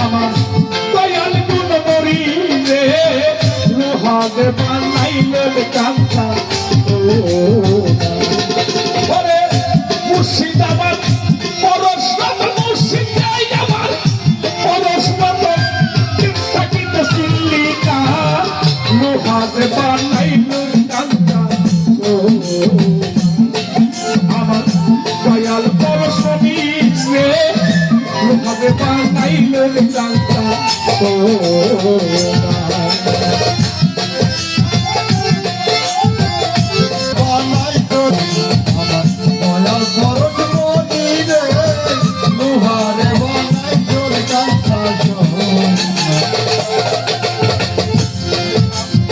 আমার দয়াল গুণ মরি রে লোহাগে বানাইলেন কাঙ্কা ও লোহাগে বানাইলেন কাঙ্কা ও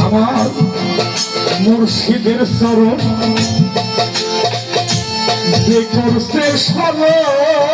আমার মুর্শিদের স্মরণ যে করছে আর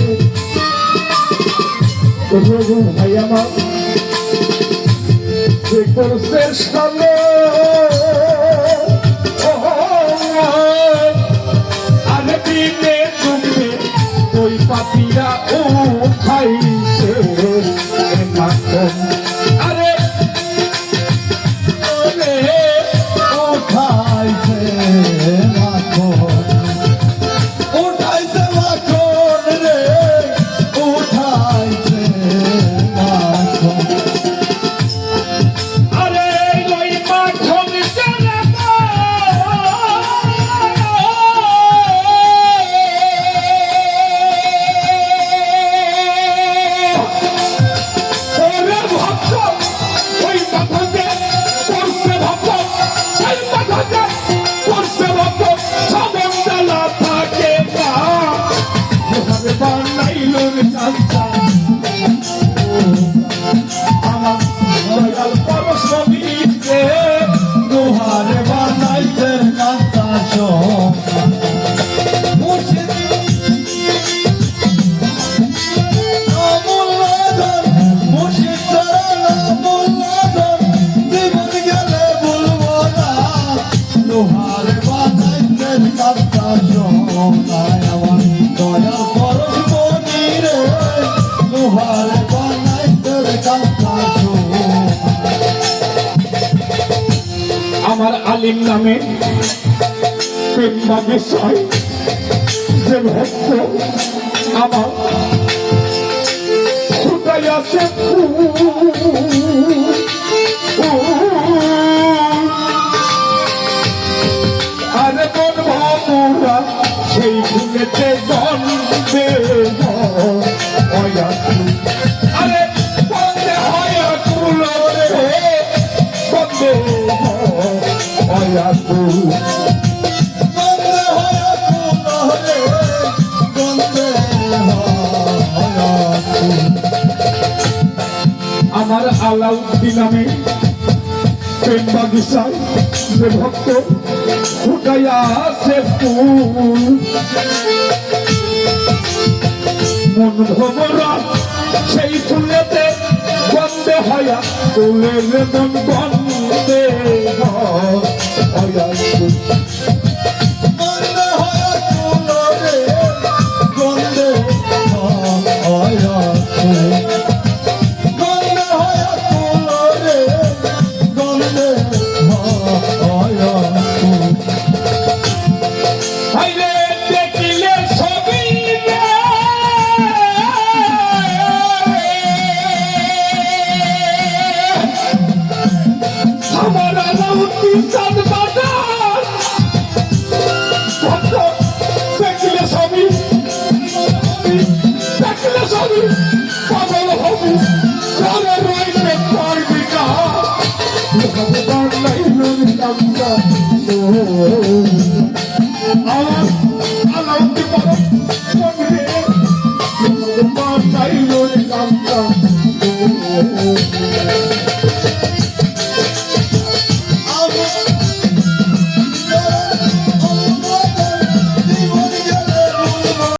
রঘু ভাই আমার। তুমি ওই পাপিরা উঠাইছে মাখন আমার আলিম নামে প্রেম বা বিষয় যে ভক্ত আমার ভাবুরা সেই ভুলেতে গন্ধে আরে বন্ধে হয় কুলো রে হয় কুল আমার আলাউদ্দিন নামে প্রেম বাগিচায় যে ভক্ত ফুটাইয়া সে ফুল। মন ভবরা সেই ফুলেতে বন্দে হয়া ফুলের মন বন্দে হয়া চাঁদ পাঠান ভক্ত দেখলে সবই দেখলে সবই পাগল হবু। প্রাণে রইলে পারবি না। নাই